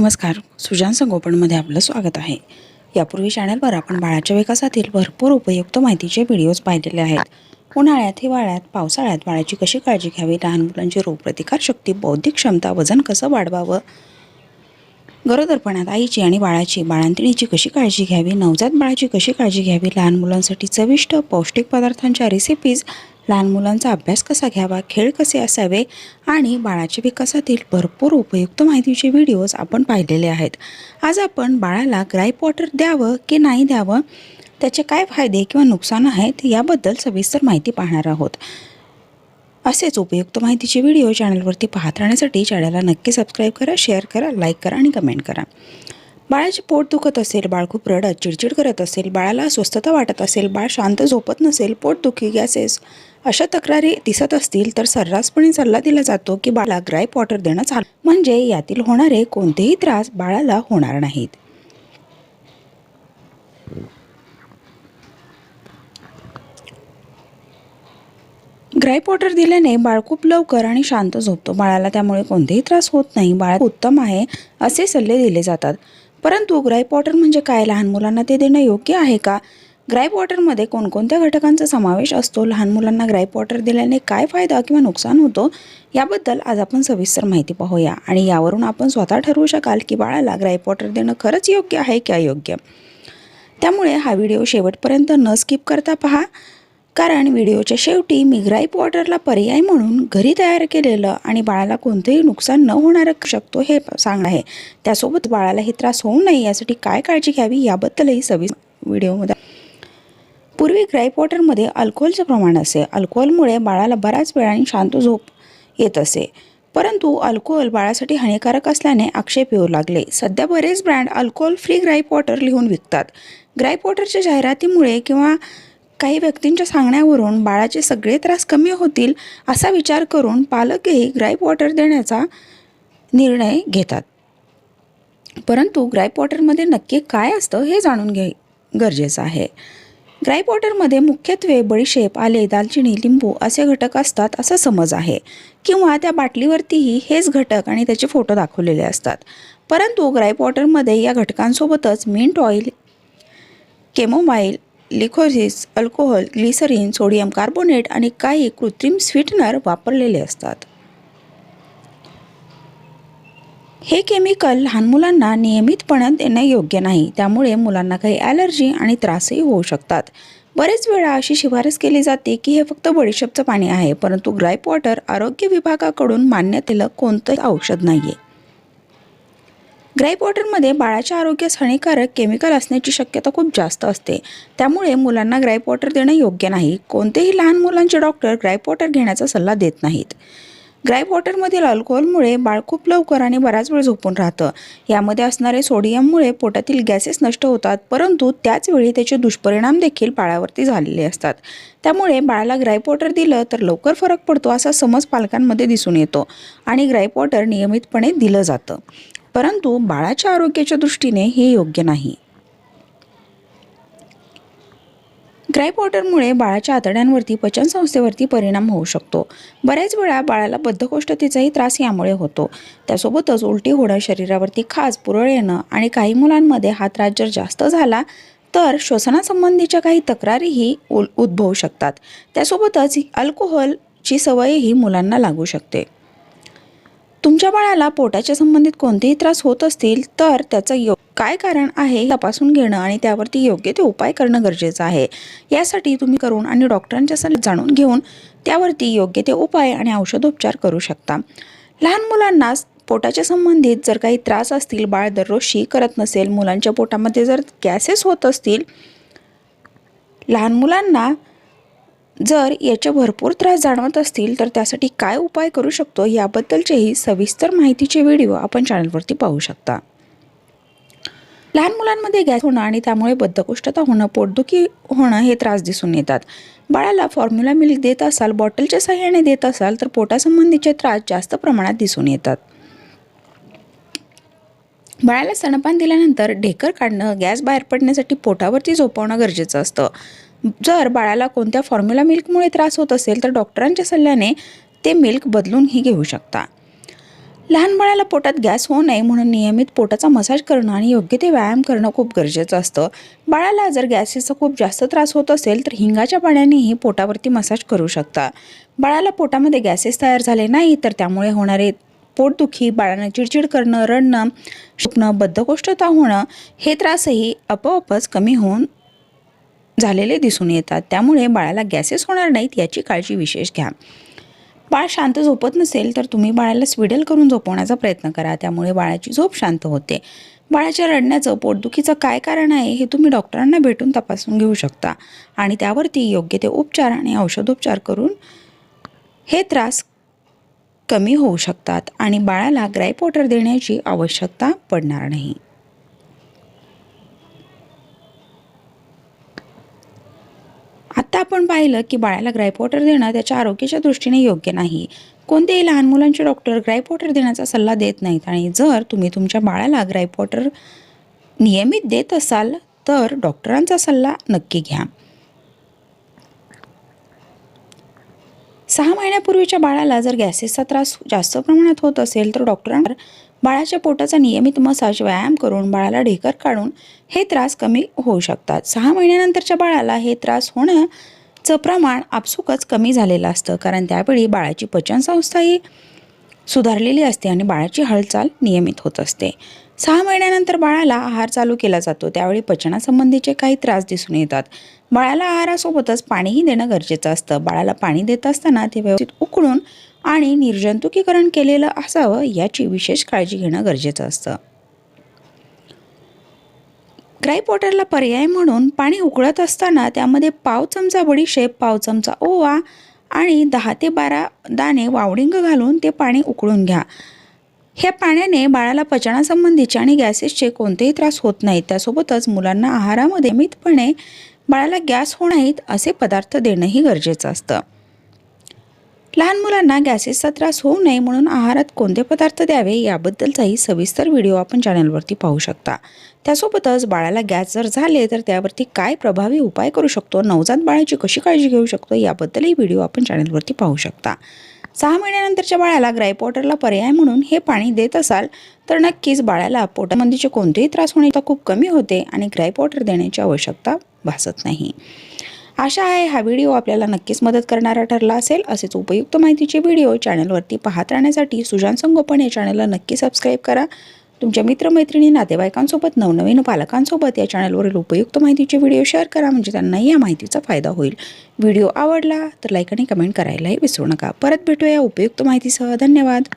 नमस्कार. सुजान संगोपनमध्ये आपलं स्वागत आहे. यापूर्वी चॅनलवर आपण बाळाच्या विकासातील भरपूर उपयुक्त माहितीचे व्हिडिओज पाहिलेले आहेत. उन्हाळ्यात हिवाळ्यात पावसाळ्यात बाळाची कशी काळजी घ्यावी? लहान मुलांची रोगप्रतिकारशक्ती बौद्धिक क्षमता वजन कसं वाढवावं? गरोदरपणात आईची आणि बाळाची बाळांतिणीची कशी काळजी घ्यावी? नवजात बाळाची कशी काळजी घ्यावी? लहान मुलांसाठी चविष्ट पौष्टिक पदार्थांच्या रेसिपीज लहान मुलांचा अभ्यास कसा घ्यावा खेळ कसे असावे आणि बाळाच्या विकासातील भरपूर उपयुक्त माहितीचे व्हिडिओज आपण पाहिलेले आहेत. आज आपण बाळाला ग्राईप वॉटर द्यावं की नाही द्यावं त्याचे काय फायदे किंवा नुकसान आहेत याबद्दल सविस्तर माहिती पाहणार आहोत. असेच उपयुक्त माहितीचे व्हिडिओ चॅनलवरती पाहत राहण्यासाठी चॅनलला नक्की सबस्क्राईब करा शेअर करा लाईक करा आणि कमेंट करा. बाळाचे पोट दुखत असेल बाळ खूप रडत चिडचिड करत असेल बाळाला अस्वस्थता वाटत असेल बाळ शांत झोपत नसेल पोटदुखी गॅसेस अशा तक्रारी दिसत असतील तर सर्रासपणे सल्ला दिला जातो की बाळाला ग्राईप वॉटर देणं चाल म्हणजे यातील होणारे कोणतेही त्रास बाळाला होणार नाहीत. ग्राईप वॉटर दिल्याने बाळ खूप लवकर आणि शांत झोपतो. बाळाला त्यामुळे कोणतेही त्रास होत नाही. बाळ उत्तम आहे असे सल्ले दिले जातात. परंतु ग्राईप वॉटर म्हणजे काय? लहान मुलांना ते देणं योग्य आहे का? ग्राईप वॉटरमध्ये कोणकोणत्या घटकांचा समावेश असतो? लहान मुलांना ग्राईप वॉटर दिल्याने काय फायदा किंवा नुकसान होतो? याबद्दल आज आपण सविस्तर माहिती पाहूया आणि यावरून आपण स्वतः ठरवू शकाल की बाळाला ग्राईप वॉटर देणं खरंच योग्य आहे की अयोग्य? त्यामुळे हा व्हिडिओ शेवटपर्यंत न स्किप करता पहा. कारण व्हिडिओच्या शेवटी मी ग्राईप वॉटरला पर्याय म्हणून घरी तयार केलेलं आणि बाळाला कोणतंही नुकसान न होणार शकतो हे सांगणं आहे. त्यासोबत बाळालाही त्रास होऊ नये यासाठी काय काळजी घ्यावी याबद्दलही सवि व्हिडिओमध्ये पूर्वी ग्राईप वॉटरमध्ये अल्कोहोलचं प्रमाण असे. अल्कोहोलमुळे बाळाला बऱ्याच वेळाने शांत झोप येत असे. परंतु अल्कोहोल बाळासाठी हानिकारक असल्याने आक्षेप येऊ लागले. सध्या बरेच brand alcohol free gripe water लिहून विकतात. ग्राईप वॉटरच्या जाहिरातीमुळे किंवा काही व्यक्तींच्या सांगण्यावरून बाळाचे सगळे त्रास कमी होतील असा विचार करून पालकही ग्राईप वॉटर देण्याचा निर्णय घेतात. परंतु ग्राईप वॉटरमध्ये नक्की काय असतं हे जाणून घे गरजेचं आहे. ग्राईप वॉटरमध्ये मुख्यत्वे बडीशेप आले दालचिनी लिंबू असे घटक असतात असा समज आहे. किंवा त्या बाटलीवरतीही हेच घटक आणि त्याचे फोटो दाखवलेले असतात. परंतु ग्राईप वॉटरमध्ये या घटकांसोबतच mint oil chamomile liquorice alcohol glycerine sodium carbonate आणि काही कृत्रिम स्वीटनर वापरलेले असतात. हे केमिकल लहान मुलांना नियमितपणे देणं योग्य नाही. त्यामुळे मुलांना काही ॲलर्जी आणि त्रासही होऊ शकतात. बरेच वेळा अशी शिफारस केली जाते की हे फक्त बडीशेपचं पाणी आहे परंतु ग्राईप वॉटर आरोग्य विभागाकडून मान्यतेला कोणतंही औषध नाही आहे ग्राईप वॉटरमध्ये बाळाच्या आरोग्यास हानिकारक केमिकल असण्याची शक्यता खूप जास्त असते. त्यामुळे मुलांना ग्राईप वॉटर देणं योग्य नाही. कोणतेही लहान मुलांचे डॉक्टर ग्राईप वॉटर घेण्याचा सल्ला देत नाहीत. ग्राईप वॉटरमधील अल्कोहोलमुळे बाळ खूप लवकर आणि बराच वेळ झोपून राहतं. यामध्ये असणारे सोडियममुळे पोटातील गॅसेस नष्ट होतात परंतु त्याचवेळी त्याचे दुष्परिणाम देखील बाळावरती झालेले असतात. त्यामुळे बाळाला ग्राईप वॉटर दिलं तर लवकर फरक पडतो असा समज पालकांमध्ये दिसून येतो आणि ग्राईप वॉटर नियमितपणे दिलं जातं. परंतु बाळाच्या आरोग्याच्या दृष्टीने हे योग्य नाही. ग्राईप वॉटरमुळे बाळाच्या आतड्यांवरती पचनसंस्थेवरती परिणाम होऊ शकतो. बऱ्याच वेळा बाळाला बद्धकोष्ठतेचाही त्रास यामुळे होतो. त्यासोबतच उलटी होणं शरीरावरती खाज पुरळ येणं आणि काही मुलांमध्ये हा त्रास जर जास्त झाला तर श्वसनासंबंधीच्या काही तक्रारीही उल उद्भवू शकतात. त्यासोबतच अल्कोहोलची सवयही मुलांना लागू शकते. तुमच्या बाळाला पोटाच्या संबंधित कोणतेही त्रास होत असतील तर त्याचं यो काय कारण आहे तपासून घेणं आणि त्यावरती योग्य ते उपाय करणं गरजेचं आहे. यासाठी तुम्ही करून आणि डॉक्टरांच्या सल्ला जाणून घेऊन त्यावरती योग्य ते उपाय आणि औषधोपचार करू शकता. लहान मुलांना पोटाच्या संबंधित जर काही त्रास असतील बाळ दररोजशी करत नसेल मुलांच्या पोटामध्ये जर गॅसेस होत असतील लहान मुलांना जर याचे भरपूर त्रास जाणवत असतील तर त्यासाठी काय उपाय करू शकतो याबद्दलचेही सविस्तर माहितीचे व्हिडिओ आपण चॅनलवरती पाहू शकता. लहान मुलांमध्ये गॅस होणं आणि त्यामुळे बद्धकोष्ठता होणं पोटदुखी होणं हे त्रास दिसून येतात. बाळाला फॉर्म्युला मिल्क देत असाल बॉटलच्या सहाय्याने देत असाल तर पोटासंबंधीचे त्रास जास्त प्रमाणात दिसून येतात. बाळाला स्तनपान दिल्यानंतर ढेकर काढणं गॅस बाहेर पडण्यासाठी पोटावरती झोपवणं गरजेचं असतं. जर बाळाला कोणत्या फॉर्म्युला मिल्कमुळे त्रास होत असेल तर डॉक्टरांच्या सल्ल्याने ते मिल्क बदलूनही घेऊ शकता. लहान बाळाला पोटात गॅस होऊ नये म्हणून नियमित पोटाचा मसाज करणं आणि योग्य ते व्यायाम करणं खूप गरजेचं असतं. बाळाला जर गॅसेसचा खूप जास्त त्रास होत असेल तर हिंगाच्या पाण्यानेही पोटावरती मसाज करू शकता. बाळाला पोटामध्ये गॅसेस तयार झाले नाही तर त्यामुळे होणारे पोटदुखी बाळानं चिडचिड करणं रडणं शुकणं बद्धकोष्ठता होणं हे त्रासही आपोआपच कमी होऊन झालेले दिसून येतात. त्यामुळे बाळाला गॅसेस होणार नाहीत याची काळजी विशेष घ्या. बाळ शांत झोपत नसेल तर तुम्ही बाळाला स्विडल करून झोपवण्याचा प्रयत्न करा. त्यामुळे बाळाची झोप शांत होते. बाळाच्या रडण्याचं पोटदुखीचं काय कारण आहे हे तुम्ही डॉक्टरांना भेटून तपासून घेऊ शकता. आणि त्यावरती योग्य ते उपचार आणि औषधोपचार करून हे त्रास कमी होऊ शकतात. आणि बाळाला ग्राईप वॉटर देण्याची आवश्यकता पडणार नाही. आपण पाहिलं की बाळाला ग्राईप वॉटर देणं त्याच्या आरोग्याच्या दृष्टीने योग्य नाही. कोणतेही लहान मुलांचे डॉक्टर ग्राईप वॉटर देण्याचा सल्ला देत नाहीत आणि जर तुम्ही तुमच्या बाळाला ग्राईप वॉटर नियमित देत असाल तर डॉक्टरांचा सल्ला नक्की घ्या. सहा महिन्यापूर्वीच्या बाळाला जर गॅसेसचा त्रास जास्त प्रमाणात होत असेल तर डॉक्टरांवर बाळाच्या पोटाचा नियमित मसाज व्यायाम करून बाळाला ढेकर काढून हे त्रास कमी होऊ शकतात. सहा महिन्यानंतरच्या बाळाला हे त्रास होण्याचं प्रमाण आपसुकच कमी झालेलं असतं. कारण त्यावेळी बाळाची पचनसंस्थाही सुधारलेली असते आणि बाळाची हालचाल नियमित होत असते. सहा महिन्यानंतर बाळाला आहार चालू केला जातो. त्यावेळी पचनासंबंधीचे काही त्रास दिसून येतात. बाळाला आहारासोबतच पाणीही देणं गरजेचं असतं. बाळाला पाणी देत असताना ते व्यवस्थित उकळून आणि निर्जंतुकीकरण केलेलं असावं याची विशेष काळजी घेणं गरजेचं असतं. ग्राईप वॉटरला पर्याय म्हणून पाणी उकळत असताना त्यामध्ये पाव चमचा बडीशेप पाव चमचा ओवा आणि दहा ते बारा दाणे वावडिंग घालून ते पाणी उकळून घ्या. ह्या पाण्याने बाळाला पचनासंबंधीचे आणि गॅसेसचे कोणतेही त्रास होत नाहीत. त्यासोबतच मुलांना आहारामध्ये नियमितपणे बाळाला गॅस होणार असे पदार्थ देणंही गरजेचं असतं. लहान मुलांना गॅसेसचा त्रास होऊ नये म्हणून आहारात कोणते पदार्थ द्यावे याबद्दलचाही सविस्तर व्हिडिओ आपण चॅनलवरती पाहू शकता. त्यासोबतच बाळाला गॅस जर झाले तर त्यावरती काय प्रभावी उपाय करू शकतो नवजात बाळाची कशी काळजी घेऊ शकतो याबद्दलही व्हिडिओ आपण चॅनलवरती पाहू शकता. सहा महिन्यानंतरच्या बाळाला ग्राईप वॉटरला पर्याय म्हणून हे पाणी देत असाल तर नक्कीच बाळाला पोटामंदीचे कोणतेही त्रास होण्याचा खूप कमी होते आणि ग्राईप वॉटर देण्याची आवश्यकता भासत नाही. आशा आहे हा व्हिडिओ आपल्याला नक्कीच मदत करणारा ठरला असेल. असेच उपयुक्त माहितीचे व्हिडिओ चॅनलवरती पाहत राहण्यासाठी सुजान संगोपन या चॅनलला नक्की सबस्क्राईब करा. तुमच्या मित्रमैत्रिणी नातेवाईकांसोबत नवनवीन पालकांसोबत या चॅनलवरील उपयुक्त माहितीचे व्हिडिओ शेअर करा. म्हणजे त्यांनाही या माहितीचा फायदा होईल. व्हिडिओ आवडला तर लाईक आणि कमेंट करायलाही विसरू नका. परत भेटूया उपयुक्त माहितीसह. धन्यवाद.